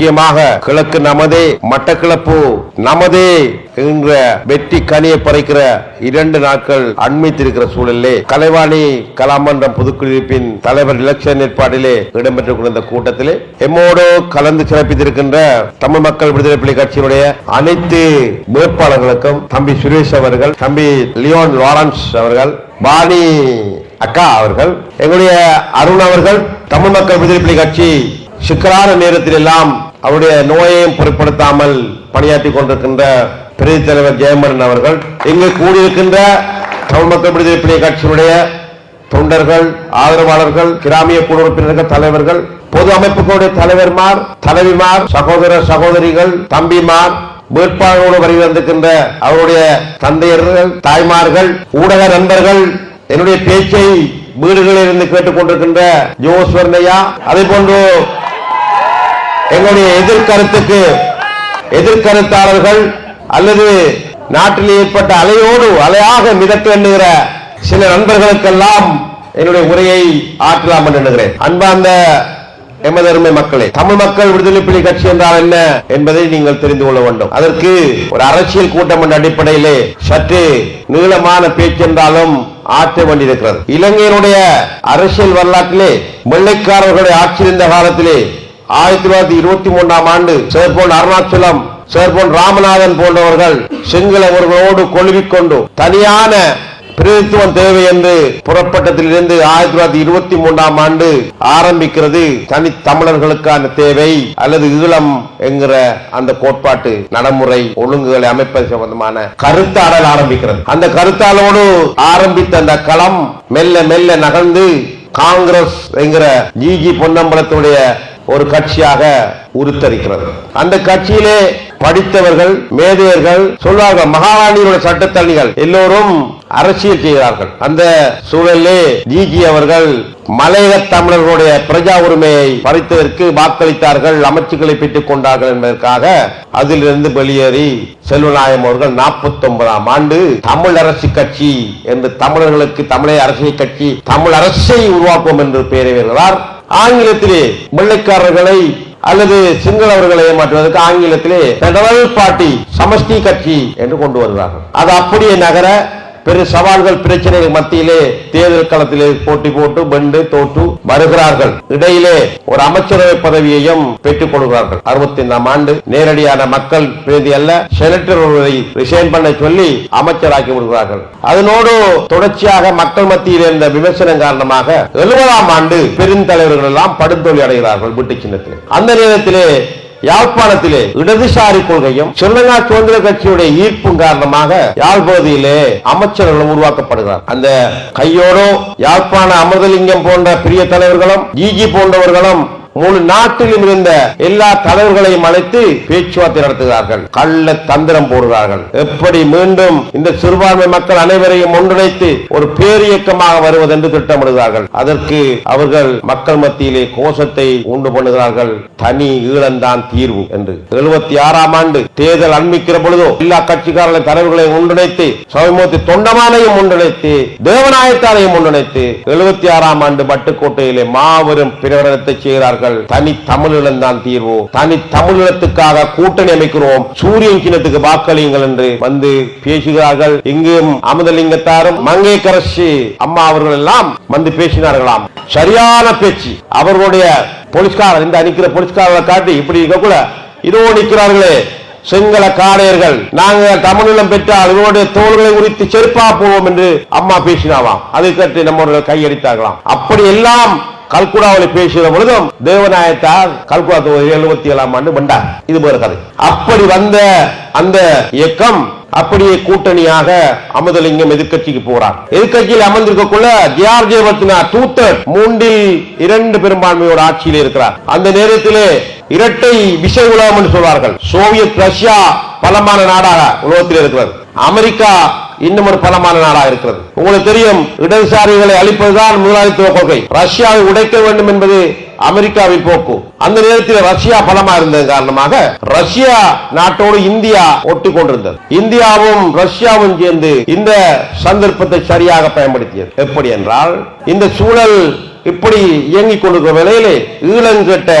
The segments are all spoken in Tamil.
முக்கியமாக கிழக்கு நமதே மட்டக்கிளப்பு நமதே என்ற வெற்றி கனியை பறைக்கிற இரண்டு நாட்கள் அண்மித்திருக்கிற சூழலிலே கலைவாணி கலாமன்றம் புதுக்குழுப்பின் தலைவர் இலக்ஷன் ஏற்பாட்டிலே இடம்பெற்றுக் கொண்ட கூட்டத்திலே எம்மோடு கலந்து சிறப்பித்திருக்கின்ற தமிழ் மக்கள் விடுதலை புலி கட்சியினுடைய அனைத்து வேட்பாளர்களுக்கும் தம்பி சுரேஷ் அவர்கள் தம்பி லியோன் லாரன்ஸ் அவர்கள் பாணி அக்கா அவர்கள் எங்களுடைய அருண் அவர்கள் தமிழ் மக்கள் விடுதலை புலி கட்சி சிக்கலான நேரத்தில் எல்லாம் அவருடைய நோயையும் பொருட்படுத்தாமல் பணியாற்றிக் கொண்டிருக்கின்ற பிரதி தலைவர் ஜெயமரன் அவர்கள் இங்கு கூடியிருக்கின்ற தமிழ் மக்கள் விடுதலை புலி கட்சியினுடைய தொண்டர்கள் ஆதரவாளர்கள் கிராமிய குழு உறுப்பினர்கள் தலைவர்கள் பொது அமைப்புகளுடைய தலைவர்மார் தலைவிமார் சகோதர சகோதரிகள் தம்பிமார் வேட்பாளர்களோடு வருகை வந்திருக்கின்ற அவருடைய தந்தையர்கள் தாய்மார்கள் ஊடக நண்பர்கள் என்னுடைய பேச்சை வீடுகளில் இருந்து கேட்டுக் கொண்டிருக்கின்ற ஜோஸ்வர்ணையா அதே போன்று எங்களுடைய எதிர்கருத்துக்கு எதிர்கருத்தாளர்கள் அல்லது நாட்டில் ஏற்பட்ட அலையோடு அலையாக மிதக்க எண்ணுகிற சில நண்பர்களுக்கெல்லாம் என்னுடைய உரையை ஆற்றலாம் என்று எண்ணுகிறேன். அன்பார்ந்த எமதருமை மக்களே தமிழ் மக்கள் விடுதலை புலி கட்சி என்றால் என்ன என்பதை நீங்கள் தெரிந்து கொள்ள வேண்டும். அதற்கு ஒரு அரசியல் கூட்டம் என்ற அடிப்படையிலே சற்று நீளமான பேச்சு என்றாலும் ஆற்ற வேண்டியிருக்கிறது. இலங்கையினுடைய அரசியல் வரலாற்றிலே வெள்ளைக்காரர்களுடைய ஆட்சி இருந்த காலத்திலே ஆயிரத்தி தொள்ளாயிரத்தி இருபத்தி மூன்றாம் ஆண்டு சேர்போன் அருணாச்சலம் சேர்போன் ராமநாதன் போன்றவர்கள் சிங்களவர்களோடு கொழுவிக்கொண்டு தனியான பிரதித்துவம் தேவை என்று புறப்பட்டத்திலிருந்து ஆயிரத்தி தொள்ளாயிரத்தி இருபத்தி மூன்றாம் ஆண்டு ஆரம்பிக்கிறது தனி தமிழர்களுக்கான தேவை அல்லது ஈழம் என்கிற அந்த கோட்பாட்டு நடைமுறை ஒழுங்குகளை அமைப்பது சம்பந்தமான கருத்தாடல் ஆரம்பிக்கிறது. அந்த கருத்தாளோடு ஆரம்பித்த அந்த களம் மெல்ல மெல்ல நகர்ந்து காங்கிரஸ் என்கிற ஜிஜி பொன்னம்பலத்துடைய ஒரு கட்சியாக உருத்தரிக்கிறது. அந்த கட்சியிலே படித்தவர்கள் மேதையர்கள் சொல்வார்கள் மகாராணியோட சட்டத்தணிகள் எல்லோரும் அரசியல் செய்கிறார்கள். அந்த சூழலிலே ஜிஜி அவர்கள் மலையக தமிழர்களுடைய பிரஜா உரிமையை பறித்ததற்கு வாக்களித்தார்கள் அமைச்சுக்களை பெற்றுக் கொண்டார்கள் என்பதற்காக அதிலிருந்து வெளியேறி செல்வநாயகம் அவர்கள் நாற்பத்தி ஒன்பதாம் ஆண்டு தமிழ் அரசு கட்சி என்று தமிழர்களுக்கு தமிழக அரசியல் கட்சி தமிழ் அரசை உருவாக்குவோம் என்று பெயரை வருகிறார் ஆங்கிலத்திலே வெள்ளைக்காரர்களை அல்லது சிங்களவர்களை ஏமாற்றுவதற்கு ஆங்கிலத்திலே பெடரல் பார்ட்டி சமஷ்டி கட்சி என்று கொண்டு வருகிறார்கள். அது அப்படியே நகர பெரு சவால்கள் பிரச்சனைகள் மத்தியிலே தேர்தல் களத்திலே போட்டி போட்டு வென்று தோற்று வருகிறார்கள். இடையிலே ஒரு அமைச்சரவை பதவியையும் பெற்றுக் கொள்கிறார்கள். அறுபத்தி ஐந்தாம் ஆண்டு நேரடியான மக்கள் பிரதி அல்ல செனட்டர் ஒருவரை ரிசைன் பண்ண சொல்லி அமைச்சராக்கி விடுகிறார்கள். அதனோடு தொடர்ச்சியாக மக்கள் மத்தியில் இருந்த விமர்சனம் காரணமாக எழுபதாம் ஆண்டு பெருந்தலைவர்கள் எல்லாம் படுந்தோல்வி அடைகிறார்கள் வீட்டு சின்னத்தில். அந்த நேரத்திலே யாழ்ப்பாணத்திலே இடதுசாரி கொள்கையும் ஸ்ரீலங்கா சுதந்திர கட்சியுடைய ஈர்ப்பும் காரணமாக யாழ் பகுதியிலே அமைச்சர்களும் உருவாக்கப்படுகிறார். அந்த கையோடு யாழ்ப்பாண அமிர்தலிங்கம் போன்ற பெரிய தலைவர்களும் ஜிஜி போன்றவர்களும் முழு நாட்டிலும் இருந்த எல்லா தலைவர்களையும் அழைத்து பேச்சுவார்த்தை நடத்துகிறார்கள். கள்ள தந்திரம் போடுகிறார்கள். எப்படி மீண்டும் இந்த சிறுபான்மை மக்கள் அனைவரையும் ஒன்றிணைத்து ஒரு பேரியக்கமாக வருவது என்று திட்டமிடுகிறார்கள். அதற்கு அவர்கள் மக்கள் மத்தியிலே கோஷத்தை உண்டு பண்ணுகிறார்கள். தனி ஈழந்தான் தீர்வு என்று. எழுபத்தி ஆறாம் ஆண்டு தேர்தல் அண்மிக்கிற பொழுதோ எல்லா கட்சிக்காரர்களை தலைவர்களையும் ஒன்றிணைத்து சமூகத்தை தொண்டமானையும் ஒன்றிணைத்து தேவநாயத்தாரையும் ஒன்றிணைத்து எழுபத்தி ஆறாம் ஆண்டு பட்டுக்கோட்டையிலே மாபெரும் பிரகடனத்தை செய்கிறார்கள். நாங்கள் தனி தமிழிடம் தான் தீர்வோம் தனி தமிழீழத்துக்காக கூட்டணி அமைக்கிறோம். சூரியன் சின்னத்துக்கு வாக்களியுங்கள் என்று வந்து பேசுகிறார்கள். இங்கும் அமுதலிங்கத்தாரும் மங்கைக்கரசி அம்மா அவர்கள் எல்லாம் வந்து பேசினார்களாம். சரியான பேச்சு. அவர்களுடைய போலீஸ்காரர் இந்த அணிக்கிற போலீஸ்காரர்களை காட்டி இப்படி இருக்க கூட இதோ நிற்கிறார்களே. சிங்கள காடையர்கள். நாங்கள் தமிழிலம் பெற்றால் இவருடைய தோள்களை உரித்து செருப்பா போவோம் என்று அம்மா பேசினாவாம். அதை கட்டி நம்ம கையடித்தார்களாம். அப்படி எல்லாம் கல்குடாவில் பேசுகிற பொழுதும் தேவநாயத்தார் கல்குடா தொகுதி எழுபத்தி ஏழாம் ஆண்டு வந்தார். இது போற கதை. அப்படி வந்த அந்த இயக்கம் அப்படியே கூட்டணியாக அமுதலிங்கம் எதிர்க்கட்சிக்கு போறார். எதிர்க்கட்சியில் அமர்ந்திருக்கக்குள்ள ஜிஆர் ஜெயவர்த்தனா தூத்த மூன்றில் இரண்டு பெரும்பான்மையோட ஆட்சியில் இருக்கிறார். அந்த நேரத்திலே இரட்டை விஷ உலகம் என்று சொல்வார்கள். சோவியத் ரஷ்யா பலமான நாடாக உலகத்தில் இருக்கிறது. அமெரிக்கா இன்னும் ஒரு பலமான நாடாக இருக்கிறது. உங்களுக்கு தெரியும் இடதுசாரிகளை அழிப்பதுதான் முதலாளித்துவ கொள்கை. ரஷ்யாவை உடைக்க வேண்டும் என்பது அமெரிக்காவின் போக்கு. அந்த நேரத்தில் ரஷ்யா பலமா இருந்தது காரணமாக ரஷ்யா நாட்டோடு இந்தியா ஒட்டி கொண்டிருந்தது. இந்தியாவும் ரஷ்யாவும் சேர்ந்து இந்த சந்தர்ப்பத்தை சரியாக பயன்படுத்தியது. எப்படி என்றால் இந்த சூழல் இப்படி இயங்கிக் கொண்டிருக்கிற வேளையிலே ஈழங்கெட்ட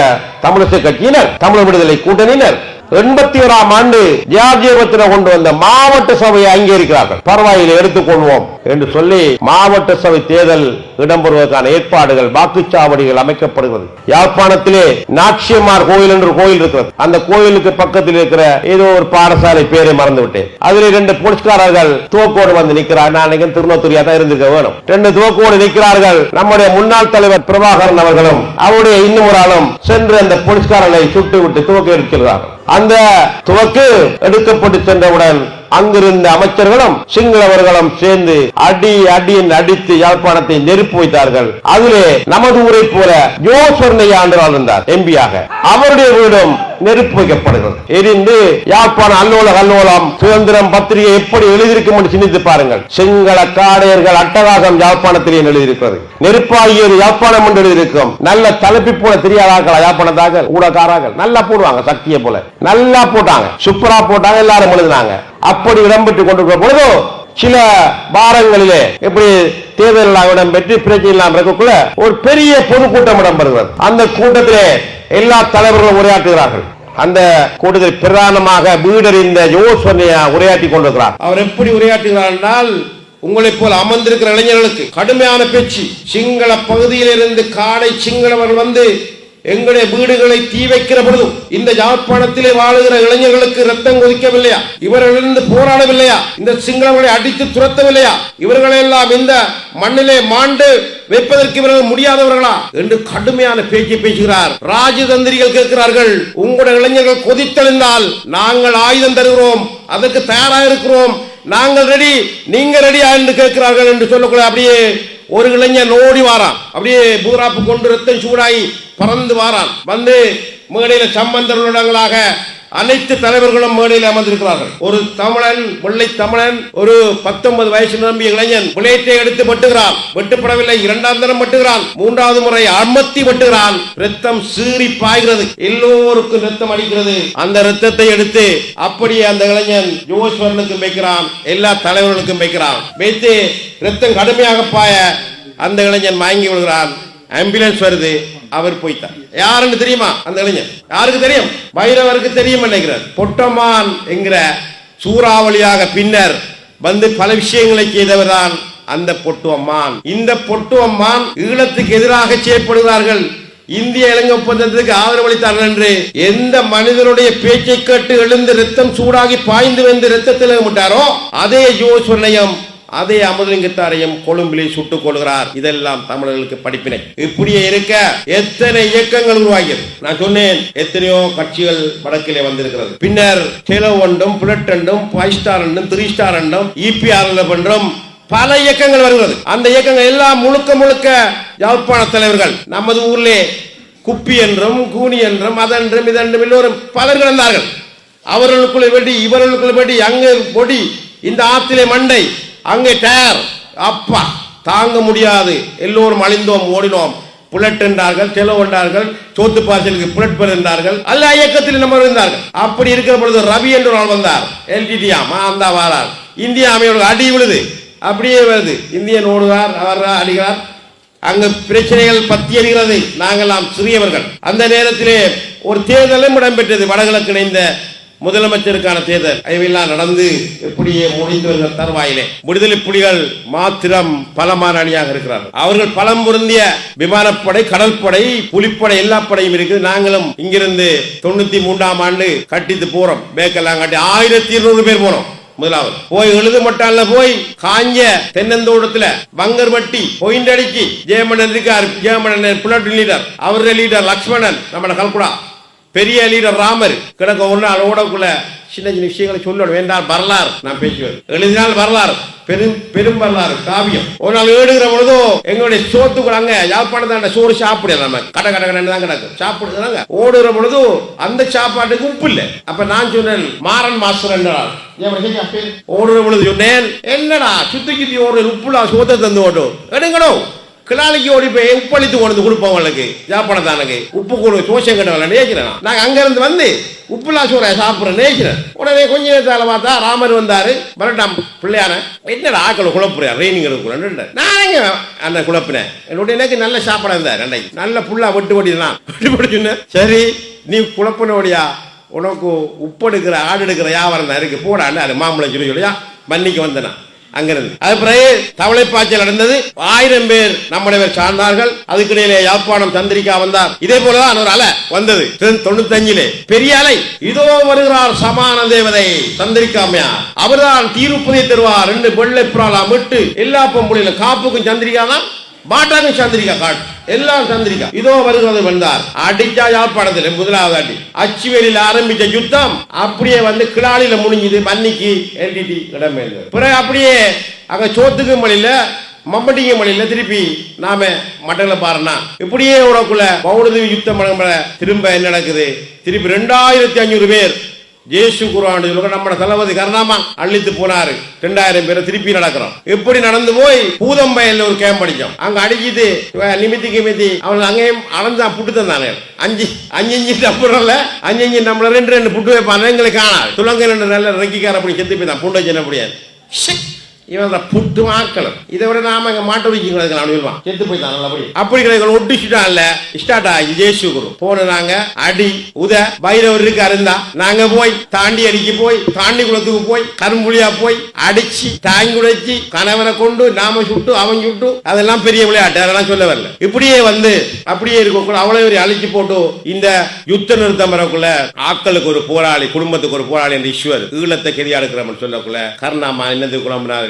தமிழிசை கட்சியினர் தமிழ் விடுதலை கூட்டணியினர் எண்பத்தி ஓராம் ஆண்டு ஜியார்ஜியபத்தில் கொண்டு வந்த மாவட்ட சபையை அங்கீகரிக்கிறார்கள். பரவாயில்லை எடுத்துக்கொள்வோம் என்று சொல்லி மாவட்ட சபை தேர்தல் இடம்பெறுவதற்கான ஏற்பாடுகள் வாக்குச்சாவடிகள் அமைக்கப்படுகிறது. யாழ்ப்பாணத்திலே நாட்சியமார் கோயில் என்று கோயில் இருக்கிறது. அந்த கோயிலுக்கு பக்கத்தில் இருக்கிற ஏதோ ஒரு பாடசாலை பேரை மறந்து விட்டேன் அதில் ரெண்டு போலீஸ்காரர்கள் துவக்கோடு வந்து நிற்கிறார். நான் நினைக்கிறேன் திருநோத்துரியா தான் இருந்திருக்க வேணும் ரெண்டு துவக்கோடு நிற்கிறார்கள். நம்முடைய முன்னாள் தலைவர் பிரபாகரன் அவர்களும் அவருடைய இன்னும் ஒரு ஆளும் சென்று அந்த போலீஸ்காரனை சுட்டு விட்டு துவக்க இருக்கிறார்கள் அந்த துவக்கு எடுக்கப்பட்டு சென்றவுடன் அங்கிருந்த அமைச்சர்களும் சிங்களவர்களும் சேர்ந்து அடி அடியின் அடித்து யாழ்ப்பாணத்தை நெருப்பு வைத்தார்கள். அதிலே நமது ஊரை போல யோசர்ணையா என்று இருந்தார் எம்பியாக. அவருடைய வீடும் நெருப்பு வைக்கப்படுகிறது. எரிந்து யாழ்ப்பாண அல்லோல கல்லோலம் சுதந்திரம் பத்திரிகை எப்படி எழுதியிருக்கும் என்று சிந்தித்து பாருங்கள். சிங்கள காடையர்கள் அட்டகாசம் யாழ்ப்பாணத்திலே எழுதியிருக்கிறது. நெருப்பாகியது யாழ்ப்பாணம் என்று எழுதியிருக்கும். நல்ல தலைப்பி போல தெரியாதாக்களா யாழ்ப்பாணத்தாக ஊடகாராக நல்லா போடுவாங்க சக்தியை போல. நல்லா போட்டாங்க. சூப்பரா போட்டாங்க எல்லாரும் எழுதினாங்க. அப்படி இடம்பெற்றுக் கொண்டிருக்கிற பொழுது சில வாரங்களிலே இப்படி தேர்தல் எல்லாம் இடம்பெற்று பிரச்சனை இருக்கக்குள்ள ஒரு பெரிய பொதுக்கூட்டம் இடம்பெறுகிறது. அந்த கூட்டத்திலே எல்லா தலைவர்களும் உரையாற்றுகிறார்கள். அந்த கூட்டத்தில் பிரதானமாக வீடறிந்த யோசனையா உரையாற்றி கொண்டிருக்கிறார். அவர் எப்படி உரையாற்றுகிறார் என்றால் உங்களைப் போல் அமர்ந்திருக்கிற இளைஞர்களுக்கு கடுமையான பேச்சு. சிங்கள பகுதியில் இருந்து காடை சிங்களவர்கள் வந்து எங்களுடைய வீடுகளை தீ வைக்கிற பொழுதும் இந்த யாழ்ப்பாணத்திலே வாழுகிற இளைஞர்களுக்கு ரத்தம் கொதிக்கவில்லையா? இவர்களிருந்து போராடவில்லையா? இந்த சிங்களவர்களை அடித்து துரத்தவில்லையா? இவர்களை எல்லாம் இந்த மண்ணிலே மாண்டு வைப்பதற்கு இவர்கள் முடியாதவர்களா? என்று கடுமையான பேச்சு பேசுகிறார். ராஜதந்திரிகள் கேட்கிறார்கள். உங்களுடைய இளைஞர்கள் கொதித்தெழுந்தால் நாங்கள் ஆயுதம் தருகிறோம். அதற்கு தயாராக இருக்கிறோம் நாங்கள் ரெடி நீங்க ரெடியா என்று கேட்கிறார்கள் என்று சொல்லக்கூட அப்படியே. ஒரு இளைஞன் ஓடி வாரான். அப்படியே பூராப்பு கொண்டு ரத்தம் சூடாகி பறந்து வாரான். வந்து மேடையில சம்பந்தர்களாக அனைத்து தலைவர்களும் மேடையில் அமர்ந்திருக்கிறார்கள். ஒரு தமிழன் வெள்ளை தமிழன் ஒரு பத்தொன்பது வயசு நிரம்பிய இளைஞன் புலேட்டை எடுத்து வெட்டுகிறான். வெட்டுப்படவில்லை இரண்டாம் தினம் வெட்டுகிறான். மூன்றாவது முறை அமர்த்தி வெட்டுகிறான். ரத்தம் சீறி பாய்கிறது. எல்லோருக்கும் ரத்தம் அடிக்கிறது. அந்த ரத்தத்தை எடுத்து அப்படியே அந்த இளைஞன் யோஸ்வரனுக்கும் வைக்கிறான். எல்லா தலைவர்களுக்கும் வைக்கிறான். வைத்து ரத்தம் கடுமையாக பாய அந்த இளைஞன் மயங்கி விடுகிறான் ஆம்புலன்ஸ் வருது அவர் போய்த்தார் யாருன்னு தெரியுமா? அந்த இளைஞர். யாருக்கு தெரியும்? பைரவருக்கு தெரியும் நினைக்கிறார். பொட்டமான் என்கிற சூறாவளியாக பின்னர் வந்து பல விஷயங்களை செய்தவர் தான் அந்த பொட்டு அம்மான் இந்த பொட்டு அம்மான் ஈழத்துக்கு எதிராக செய்யப்படுகிறார்கள் இந்திய இலங்கை ஒப்பந்தத்துக்கு ஆதரவளித்தார்கள் என்று எந்த மனிதனுடைய பேச்சை கேட்டு எழுந்து ரத்தம் சூடாகி பாய்ந்து வந்து ரத்தத்தில் விட்டாரோ அதே யோசுவனையும் அதே அமுதலிங்கத்தாரையும் கொழும்பிலே சுட்டுக் கொள்கிறார் இதெல்லாம் தமிழர்களுக்கு படிப்பினை. இப்படியே இருக்க எத்தனை இயக்கங்கள் உருவாகியது? நான் சொன்னேன் எத்தனையோ கட்சிகள் வடக்கிலே வந்திருக்கிறது. பின்னர் டெலோ ஒன்றும் புல்லட் ரெண்டும் ஃபைவ் ஸ்டார் ரெண்டும் த்ரீ ஸ்டார் ரெண்டும் இபிஆர்ல பண்றோம் பல இயக்கங்கள் வருகிறது. அந்த இயக்கங்கள் எல்லாம் முழுக்க முழுக்க யாழ்ப்பாண தலைவர்கள். நமது ஊர்லே குப்பி என்றும் கூனி என்றும் அதென்றும் இதென்றும் எல்லோரும் பலர் கிடந்தார்கள். அவர்களுக்குள்ள வெடி இவர்களுக்குள்ள வெடி அங்கு பொடி இந்த ஆத்திலே மண்டை அங்கே டயர். அப்பா தாங்க முடியாது. எல்லோரும் அழிந்தோம் ஓடினோம். புலட் என்றார்கள் டெலோ என்றார்கள் சோத்து பாசலுக்கு புலட் என்றார்கள். அல்ல இயக்கத்தில் நம்ம இருந்தார்கள். அப்படி இருக்கிற பொழுது ரவி என்று ஒரு ஆள் வந்தார். எல்டிடியா அந்த வாரார். இந்தியா அமையோட அடி விழுது. அப்படியே வருது. இந்தியன் ஓடுவார் அவர் அடிகிறார் அங்கு பிரச்சனைகள் பத்தி அறிகிறது நாங்கள் நாம் சிறியவர்கள். அந்த நேரத்திலே ஒரு தேர்தலும் இடம்பெற்றது. வடகிழக்கு இணைந்த முதலமைச்சருக்கான தேர்தல். இவையெல்லாம் நடந்து எப்படியே முடிந்து வருகிற தருவாயிலே. விடுதலை புலிகள் மாத்திரம் பலமான அணியாக இருக்கிறார்கள். அவர்கள் பலம் பொருந்திய விமானப்படை கடற்படை புலிப்படை எல்லா படையும் இருக்குது. நாங்களும் இங்கிருந்து தொண்ணூத்தி மூன்றாம் ஆண்டு கட்டித்து போறோம். பேக்கெல்லாம் கட்டி ஆயிரத்தி இருநூறு பேர் போனோம் முதலாவது. போய் எழுது மட்டால போய் காஞ்ச தென்னந்தோட்டத்துல பங்கர் வட்டி பொயிண்ட் அடிச்சு ஜெயமணன் இருக்கார். ஜெயமணன் புலட் லீடர் அவருடைய லீடர் லக்ஷ்மணன் நம்ம கல்குடா பெரிய லீடர் ராமர். கிடக்க நாள் அதோடக்குள்ள சின்ன சின்ன விஷயங்களை சொல்லணும். வேண்டாம் வரலாறு நான் பேசுவேன் எழுதினால் வரலாறு பெரும் பெரும் வரலாறு காவியம். ஒரு நாள் ஏடுகிற பொழுதோ எங்களுடைய சோத்துக்குள்ள அங்க யாழ்ப்பாணத்தாண்ட சோறு சாப்பிடல நம்ம. கடை கடை கடை தான் கிடக்கும் சாப்பிடுறாங்க ஓடுகிற பொழுது அந்த சாப்பாட்டுக்கு உப்பு இல்லை. அப்ப நான் சொன்னேன் மாறன் மாஸ்டர் என்றால் ஓடுற பொழுது சொன்னேன் என்னடா சுத்தி சுத்தி ஓடுற உப்புலா சோத்தை தந்து ஓட்டும் எடுங்கடோ. கிளாலிக்கு ஓடி போய் உப்பளித்து கொண்டு வந்து கொடுப்போம் அவங்களுக்கு ஜாப்பனத்தானுக்கு. உப்பு கொடு தோஷம் கட்டவங்கள நேசிக்கிறேன். நாங்க அங்க இருந்து வந்து உப்புலா சோறை சாப்பிட்ற நேசிக்கிறேன். உடனே கொஞ்ச நேரத்தால் பார்த்தா ராமர் வந்தாரு. வரட்டாம் பிள்ளையான. என்னடா ஆக்களை குழப்புறியா? ரெய்னிங்களுக்கு நான் எங்க அந்த குழப்பினேன்? என்னுடைய எனக்கு நல்ல சாப்பாடு இருந்தார் ரெண்டைக்கு நல்ல புல்லா வெட்டு ஓடினா வெட்டு போட்டு சொன்னேன் சரி நீ குழப்பினோடியா? உனக்கு உப்பு எடுக்கிற ஆடு எடுக்கிற வியாபாரம் தான் இருக்கு. போடான்னு அது மாம்பழம் சொல்லி சொல்லியா? மன்னிக்கு வந்தேனா? அங்கிருந்து. அது பிறகு தவளை பாய்ச்சல் நடந்தது. ஆயிரம் பேர் நம்முடைய சார்ந்தார்கள். அதுக்கிடையிலே யாழ்ப்பாணம் சந்திரிக்கா வந்தார். இதே போலதான் ஒரு அலை வந்தது. தொண்ணூத்தஞ்சிலே. பெரிய அலை. இதோ வருகிறார் சமான தேவதை சந்திரிக்காமையா அவர்தான் தீருப்பதை தருவார். ரெண்டு வெள்ளை புறாலா விட்டு எல்லா பொம்பளையில காப்புக்கும் சந்திரிக்கா தான் மாட்டாக்கும் சந்திரிக்கா காட்டு. எல்லாம் சந்திரிக்கா இதோ வருகிறது வந்தார். அடிச்சா யாழ்ப்பாணத்தில் முதலாவது அடி. அச்சுவேலியில் ஆரம்பிச்ச யுத்தம் அப்படியே வந்து கிளாலில முடிஞ்சது. மன்னிக்கு எல்டிடி இடமே பிறகு அப்படியே அங்க சோத்துக்கு மலையில மம்பட்டிங்க மொழியில திருப்பி நாம மட்டங்கள பாருனா. இப்படியே உனக்குள்ள பௌடது யுத்தம் திரும்ப என்ன நடக்குது? திருப்பி ரெண்டாயிரத்தி அஞ்சூறு பேர் ஜேசு குரான் சொல்லுங்க நம்ம தளபதி கருணாமா அள்ளித்து போனாரு. ரெண்டாயிரம் பேரை திருப்பி நடக்கிறோம். எப்படி நடந்து போய்? பூதம்பயல்ல ஒரு கேம்ப் அடிச்சோம் அங்க அடிச்சிட்டு நிமித்தி கிமித்தி அவன் அங்கேயும் அளந்தான் புட்டு தந்தானே அஞ்சு அஞ்சு அஞ்சு டப்புறல அஞ்சு அஞ்சு நம்மள ரெண்டு ரெண்டு புட்டு வைப்பான எங்களுக்கு காணாது. துளங்க ரெண்டு நல்ல ரெக்கிக்கார அப்படி செத்து போய் தான் பூண்டை சின்ன முடியாது. ஷே. இவன் அந்த புட்டு ஆக்கணும். இதை விட நாம இங்க மாட்டு கிடக்கலாம் சொல்லுவான் செத்து போய் தான் நல்லபடி. அப்படி கிடையாது ஒட்டிச்சுட்டான்ல ஸ்டார்ட் ஆகி ஜேசு குரு போன நாங்க அடி உத பைரவர் இருக்கு அருந்தா நாங்க போய் தாண்டி அடிக்க போய் தாண்டி குளத்துக்கு போய் கரும்புலியா போய் அடிச்சு தாங்கி உடைச்சு கணவனை கொண்டு நாம சுட்டு அவன் சுட்டு அதெல்லாம் பெரிய விளையாட்டு. அதெல்லாம் சொல்ல வரல. இப்படியே வந்து அப்படியே இருக்கக்குள்ள அவ்வளவு பேரை அழிச்சு போட்டு இந்த யுத்த நிறுத்தம் வரக்குள்ள ஆட்களுக்கு ஒரு போராளி குடும்பத்துக்கு ஒரு போராளி என்ற ஈஸ்வர் ஈழத்தை கெதியா எடுக்கிறோம்னு சொல்லக்குள்ள கர்ணாமா என்னது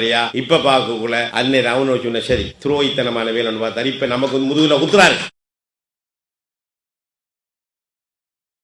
இல்லையா? இப்ப பார்க்கக்குள்ள அன்னை ராவண சொன்ன சரி துரோகித்தனமான வேலைன்னு பார்த்தாரு. இப்ப நமக்கு முதுகுல குத்துறாரு.